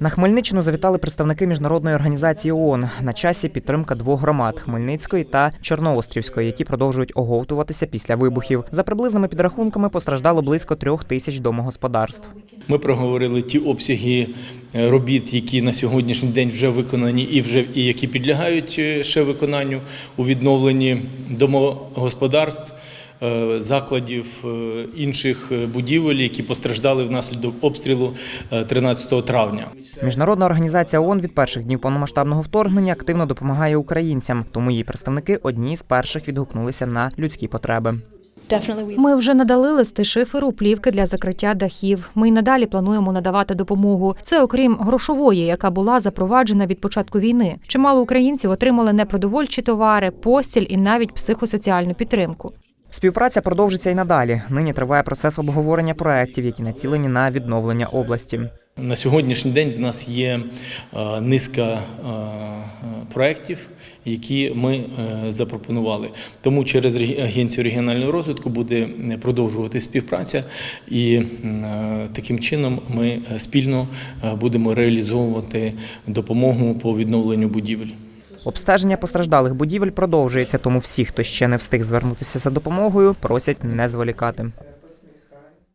На Хмельниччину завітали представники міжнародної організації ООН. На часі підтримка двох громад Хмельницької та Чорноострівської, які продовжують оговтуватися після вибухів. За приблизними підрахунками постраждало близько трьох тисяч домогосподарств. Ми проговорили ті обсяги е, робіт, які на сьогоднішній день вже виконані, і вже і які підлягають е, ще виконанню у відновленні домогосподарств, закладів е, інших е, будівель, які постраждали внаслідок обстрілу е, 13 травня. Міжнародна організація ООН від перших днів повномасштабного вторгнення активно допомагає українцям, тому її представники одні з перших відгукнулися на людські потреби. Ми вже надали листи шиферу, плівки для закриття дахів. Ми й надалі плануємо надавати допомогу. Це окрім грошової, яка була запроваджена від початку війни. Чимало українців отримали непродовольчі товари, постіль і навіть психосоціальну підтримку. Співпраця продовжиться й надалі. Нині триває процес обговорення проєктів, які націлені на відновлення області. На сьогоднішній день в нас є е, низка е, проєктів, які ми е, запропонували. Тому через Агенцію регіонального розвитку буде продовжувати співпраця, і таким чином ми спільно будемо реалізовувати допомогу по відновленню будівель. Обстеження постраждалих будівель продовжується, тому всі, хто ще не встиг звернутися за допомогою, просять не зволікати.